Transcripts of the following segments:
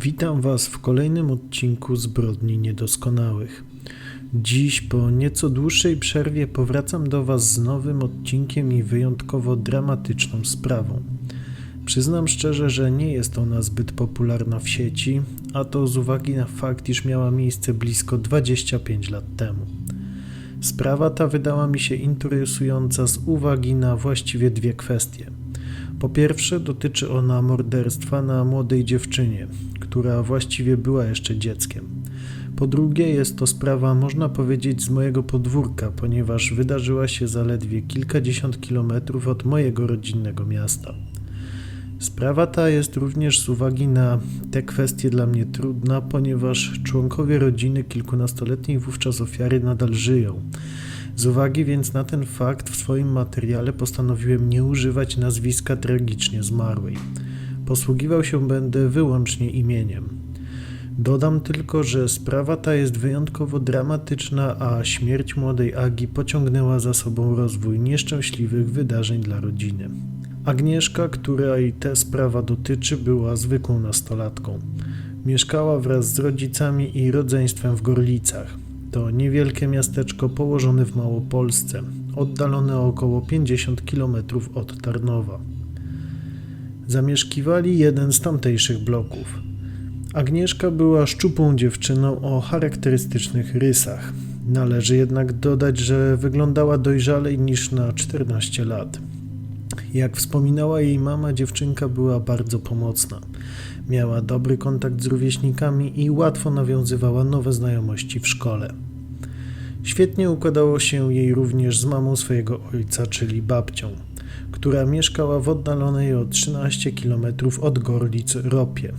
Witam Was w kolejnym odcinku Zbrodni Niedoskonałych. Dziś, po nieco dłuższej przerwie, powracam do Was z nowym odcinkiem i wyjątkowo dramatyczną sprawą. Przyznam szczerze, że nie jest ona zbyt popularna w sieci, a to z uwagi na fakt, iż miała miejsce blisko 25 lat temu. Sprawa ta wydała mi się interesująca z uwagi na właściwie dwie kwestie. Po pierwsze, dotyczy ona morderstwa na młodej dziewczynie, która właściwie była jeszcze dzieckiem. Po drugie, jest to sprawa, można powiedzieć, z mojego podwórka, ponieważ wydarzyła się zaledwie kilkadziesiąt kilometrów od mojego rodzinnego miasta. Sprawa ta jest również z uwagi na te kwestie dla mnie trudna, ponieważ członkowie rodziny kilkunastoletniej wówczas ofiary nadal żyją. Z uwagi więc na ten fakt w swoim materiale postanowiłem nie używać nazwiska tragicznie zmarłej. Posługiwał się będę wyłącznie imieniem. Dodam tylko, że sprawa ta jest wyjątkowo dramatyczna, a śmierć młodej Agi pociągnęła za sobą rozwój nieszczęśliwych wydarzeń dla rodziny. Agnieszka, której ta sprawa dotyczy, była zwykłą nastolatką. Mieszkała wraz z rodzicami i rodzeństwem w Gorlicach. To niewielkie miasteczko położone w Małopolsce, oddalone o około 50 km od Tarnowa. Zamieszkiwali jeden z tamtejszych bloków. Agnieszka była szczupłą dziewczyną o charakterystycznych rysach. Należy jednak dodać, że wyglądała dojrzalej niż na 14 lat. Jak wspominała jej mama, dziewczynka była bardzo pomocna. Miała dobry kontakt z rówieśnikami i łatwo nawiązywała nowe znajomości w szkole. Świetnie układało się jej również z mamą swojego ojca, czyli babcią, która mieszkała w oddalonej o 13 km od Gorlic Ropie.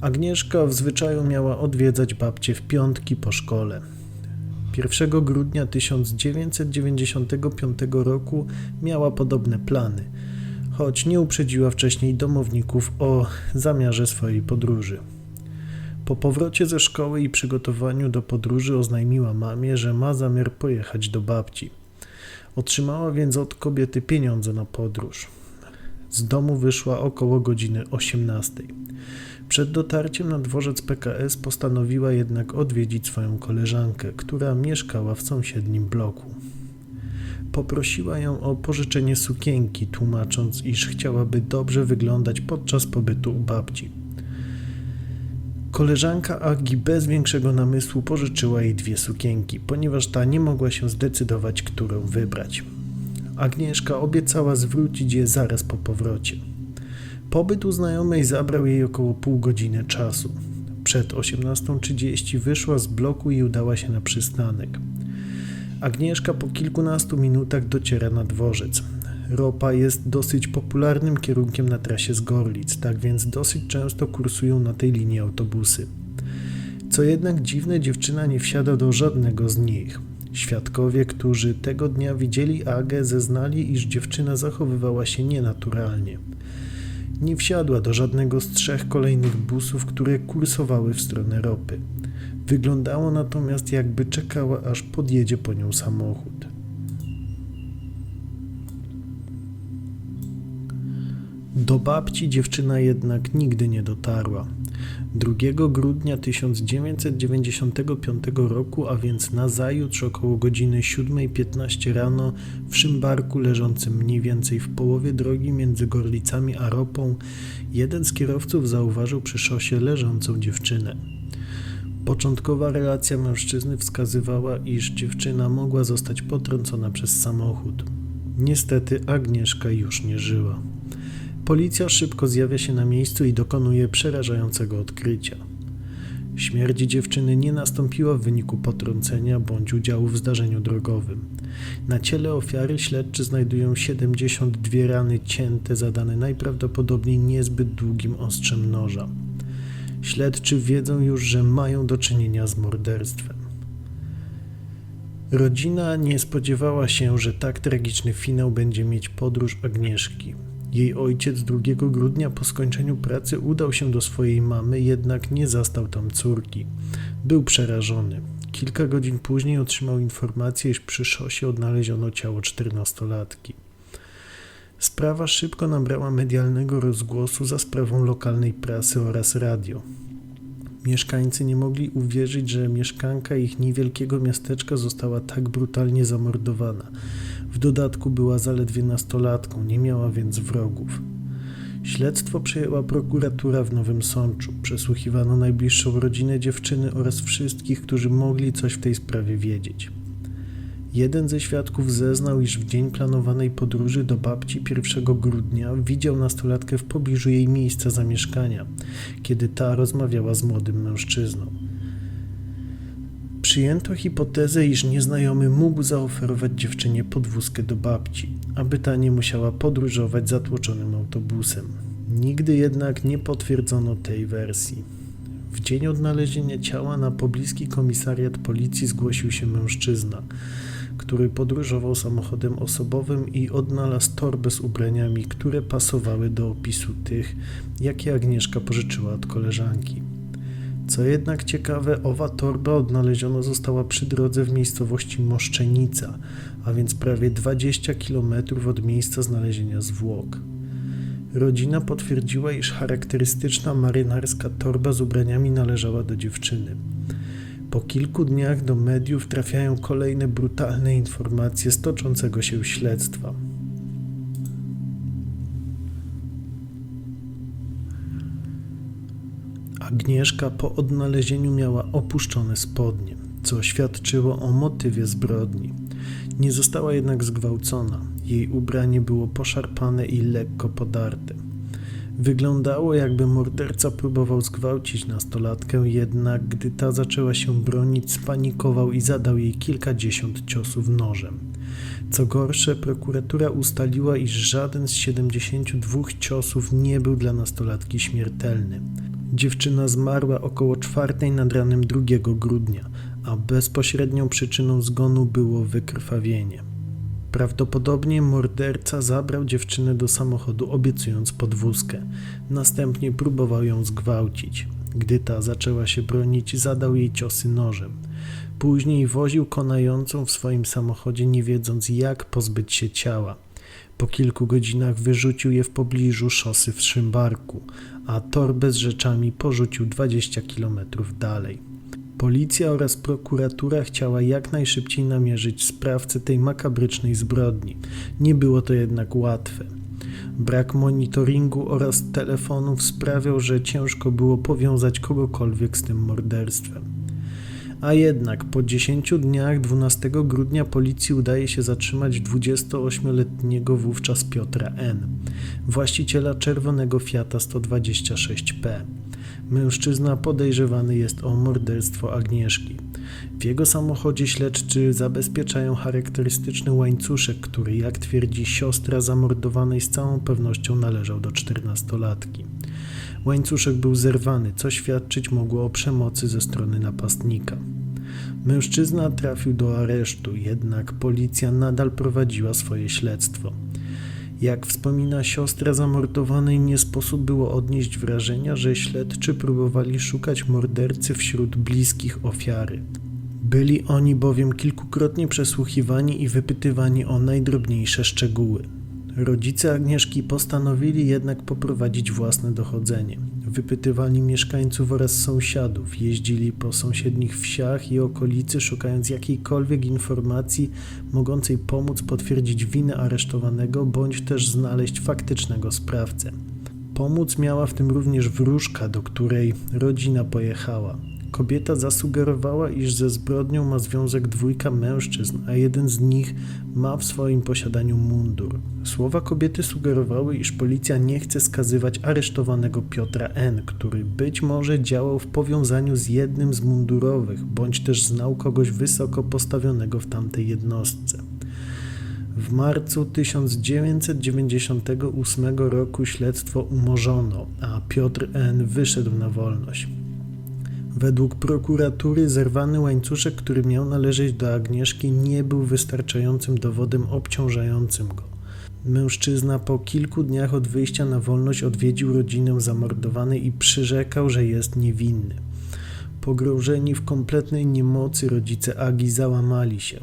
Agnieszka w zwyczaju miała odwiedzać babcię w piątki po szkole. 1 grudnia 1995 roku miała podobne plany, choć nie uprzedziła wcześniej domowników o zamiarze swojej podróży. Po powrocie ze szkoły i przygotowaniu do podróży oznajmiła mamie, że ma zamiar pojechać do babci. Otrzymała więc od kobiety pieniądze na podróż. Z domu wyszła około godziny 18. Przed dotarciem na dworzec PKS postanowiła jednak odwiedzić swoją koleżankę, która mieszkała w sąsiednim bloku. Poprosiła ją o pożyczenie sukienki, tłumacząc, iż chciałaby dobrze wyglądać podczas pobytu u babci. Koleżanka Agi bez większego namysłu pożyczyła jej dwie sukienki, ponieważ ta nie mogła się zdecydować, którą wybrać. Agnieszka obiecała zwrócić je zaraz po powrocie. Pobyt u znajomej zabrał jej około pół godziny czasu. Przed 18.30 wyszła z bloku i udała się na przystanek. Agnieszka po kilkunastu minutach dociera na dworzec. Ropa jest dosyć popularnym kierunkiem na trasie z Gorlic, tak więc dosyć często kursują na tej linii autobusy. Co jednak dziwne, dziewczyna nie wsiada do żadnego z nich. Świadkowie, którzy tego dnia widzieli Agę, zeznali, iż dziewczyna zachowywała się nienaturalnie. Nie wsiadła do żadnego z trzech kolejnych busów, które kursowały w stronę ropy. Wyglądało natomiast, jakby czekała, aż podjedzie po nią samochód. Do babci dziewczyna jednak nigdy nie dotarła. 2 grudnia 1995 roku, a więc nazajutrz około godziny 7.15 rano w Szymbarku leżącym mniej więcej w połowie drogi między Gorlicami a Ropą, jeden z kierowców zauważył przy szosie leżącą dziewczynę. Początkowa relacja mężczyzny wskazywała, iż dziewczyna mogła zostać potrącona przez samochód. Niestety Agnieszka już nie żyła. Policja szybko zjawia się na miejscu i dokonuje przerażającego odkrycia. Śmierć dziewczyny nie nastąpiła w wyniku potrącenia bądź udziału w zdarzeniu drogowym. Na ciele ofiary śledczy znajdują 72 rany cięte, zadane najprawdopodobniej niezbyt długim ostrzem noża. Śledczy wiedzą już, że mają do czynienia z morderstwem. Rodzina nie spodziewała się, że tak tragiczny finał będzie mieć podróż Agnieszki. Jej ojciec 2 grudnia po skończeniu pracy udał się do swojej mamy, jednak nie zastał tam córki. Był przerażony. Kilka godzin później otrzymał informację, iż przy szosie odnaleziono ciało czternastolatki. Sprawa szybko nabrała medialnego rozgłosu za sprawą lokalnej prasy oraz radio. Mieszkańcy nie mogli uwierzyć, że mieszkanka ich niewielkiego miasteczka została tak brutalnie zamordowana. W dodatku była zaledwie nastolatką, nie miała więc wrogów. Śledztwo przejęła prokuratura w Nowym Sączu. Przesłuchiwano najbliższą rodzinę dziewczyny oraz wszystkich, którzy mogli coś w tej sprawie wiedzieć. Jeden ze świadków zeznał, iż w dzień planowanej podróży do babci 1 grudnia widział nastolatkę w pobliżu jej miejsca zamieszkania, kiedy ta rozmawiała z młodym mężczyzną. Przyjęto hipotezę, iż nieznajomy mógł zaoferować dziewczynie podwózkę do babci, aby ta nie musiała podróżować zatłoczonym autobusem. Nigdy jednak nie potwierdzono tej wersji. W dzień odnalezienia ciała na pobliski komisariat policji zgłosił się mężczyzna, który podróżował samochodem osobowym i odnalazł torbę z ubraniami, które pasowały do opisu tych, jakie Agnieszka pożyczyła od koleżanki. Co jednak ciekawe, owa torba odnaleziona została przy drodze w miejscowości Moszczenica, a więc prawie 20 km od miejsca znalezienia zwłok. Rodzina potwierdziła, iż charakterystyczna marynarska torba z ubraniami należała do dziewczyny. Po kilku dniach do mediów trafiają kolejne brutalne informacje z toczącego się śledztwa. Agnieszka po odnalezieniu miała opuszczone spodnie, co świadczyło o motywie zbrodni. Nie została jednak zgwałcona. Jej ubranie było poszarpane i lekko podarte. Wyglądało, jakby morderca próbował zgwałcić nastolatkę, jednak gdy ta zaczęła się bronić, spanikował i zadał jej kilkadziesiąt ciosów nożem. Co gorsze, prokuratura ustaliła, iż żaden z 72 ciosów nie był dla nastolatki śmiertelny. Dziewczyna zmarła około czwartej nad ranem 2 grudnia, a bezpośrednią przyczyną zgonu było wykrwawienie. Prawdopodobnie morderca zabrał dziewczynę do samochodu, obiecując podwózkę. Następnie próbował ją zgwałcić. Gdy ta zaczęła się bronić, zadał jej ciosy nożem. Później woził konającą w swoim samochodzie, nie wiedząc jak pozbyć się ciała. Po kilku godzinach wyrzucił je w pobliżu szosy w Szymbarku, a torbę z rzeczami porzucił 20 kilometrów dalej. Policja oraz prokuratura chciała jak najszybciej namierzyć sprawcę tej makabrycznej zbrodni. Nie było to jednak łatwe. Brak monitoringu oraz telefonów sprawiał, że ciężko było powiązać kogokolwiek z tym morderstwem. A jednak po 10 dniach 12 grudnia policji udaje się zatrzymać 28-letniego wówczas Piotra N., właściciela czerwonego Fiata 126P. Mężczyzna podejrzewany jest o morderstwo Agnieszki. W jego samochodzie śledczy zabezpieczają charakterystyczny łańcuszek, który, jak twierdzi siostra zamordowanej, z całą pewnością należał do czternastolatki. Łańcuszek był zerwany, co świadczyć mogło o przemocy ze strony napastnika. Mężczyzna trafił do aresztu, jednak policja nadal prowadziła swoje śledztwo. Jak wspomina siostra zamordowanej, nie sposób było odnieść wrażenia, że śledczy próbowali szukać mordercy wśród bliskich ofiary. Byli oni bowiem kilkukrotnie przesłuchiwani i wypytywani o najdrobniejsze szczegóły. Rodzice Agnieszki postanowili jednak poprowadzić własne dochodzenie. Wypytywali mieszkańców oraz sąsiadów, jeździli po sąsiednich wsiach i okolicy, szukając jakiejkolwiek informacji mogącej pomóc potwierdzić winę aresztowanego bądź też znaleźć faktycznego sprawcę. Pomóc miała w tym również wróżka, do której rodzina pojechała. Kobieta zasugerowała, iż ze zbrodnią ma związek dwójka mężczyzn, a jeden z nich ma w swoim posiadaniu mundur. Słowa kobiety sugerowały, iż policja nie chce skazywać aresztowanego Piotra N., który być może działał w powiązaniu z jednym z mundurowych, bądź też znał kogoś wysoko postawionego w tamtej jednostce. W marcu 1998 roku śledztwo umorzono, a Piotr N. wyszedł na wolność. Według prokuratury zerwany łańcuszek, który miał należeć do Agnieszki, nie był wystarczającym dowodem obciążającym go. Mężczyzna po kilku dniach od wyjścia na wolność odwiedził rodzinę zamordowanej i przyrzekał, że jest niewinny. Pogrążeni w kompletnej niemocy rodzice Agi załamali się.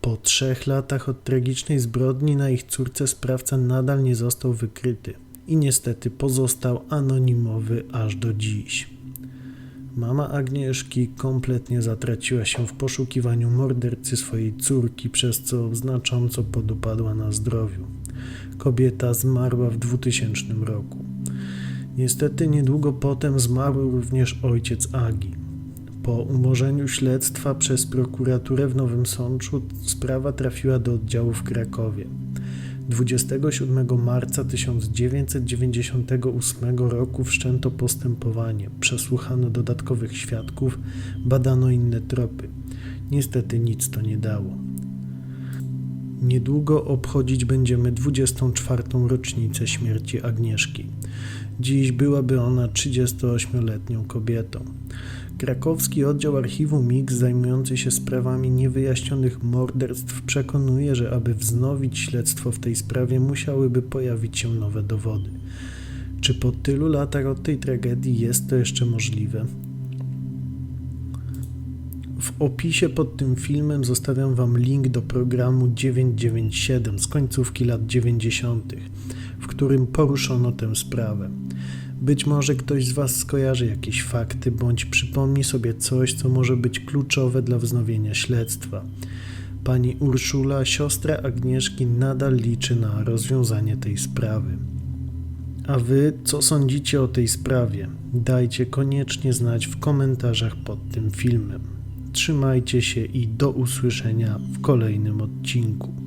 Po trzech latach od tragicznej zbrodni na ich córce sprawca nadal nie został wykryty i niestety pozostał anonimowy aż do dziś. Mama Agnieszki kompletnie zatraciła się w poszukiwaniu mordercy swojej córki, przez co znacząco podupadła na zdrowiu. Kobieta zmarła w 2000 roku. Niestety niedługo potem zmarł również ojciec Agi. Po umorzeniu śledztwa przez prokuraturę w Nowym Sączu sprawa trafiła do oddziału w Krakowie. 27 marca 1998 roku wszczęto postępowanie, przesłuchano dodatkowych świadków, badano inne tropy. Niestety nic to nie dało. Niedługo obchodzić będziemy 24. rocznicę śmierci Agnieszki. Dziś byłaby ona 38-letnią kobietą. Krakowski oddział archiwum MIG zajmujący się sprawami niewyjaśnionych morderstw przekonuje, że aby wznowić śledztwo w tej sprawie musiałyby pojawić się nowe dowody. Czy po tylu latach od tej tragedii jest to jeszcze możliwe? W opisie pod tym filmem zostawiam Wam link do programu 997 z końcówki lat 90., w którym poruszono tę sprawę. Być może ktoś z Was skojarzy jakieś fakty, bądź przypomni sobie coś, co może być kluczowe dla wznowienia śledztwa. Pani Urszula, siostra Agnieszki, nadal liczy na rozwiązanie tej sprawy. A Wy, co sądzicie o tej sprawie? Dajcie koniecznie znać w komentarzach pod tym filmem. Trzymajcie się i do usłyszenia w kolejnym odcinku.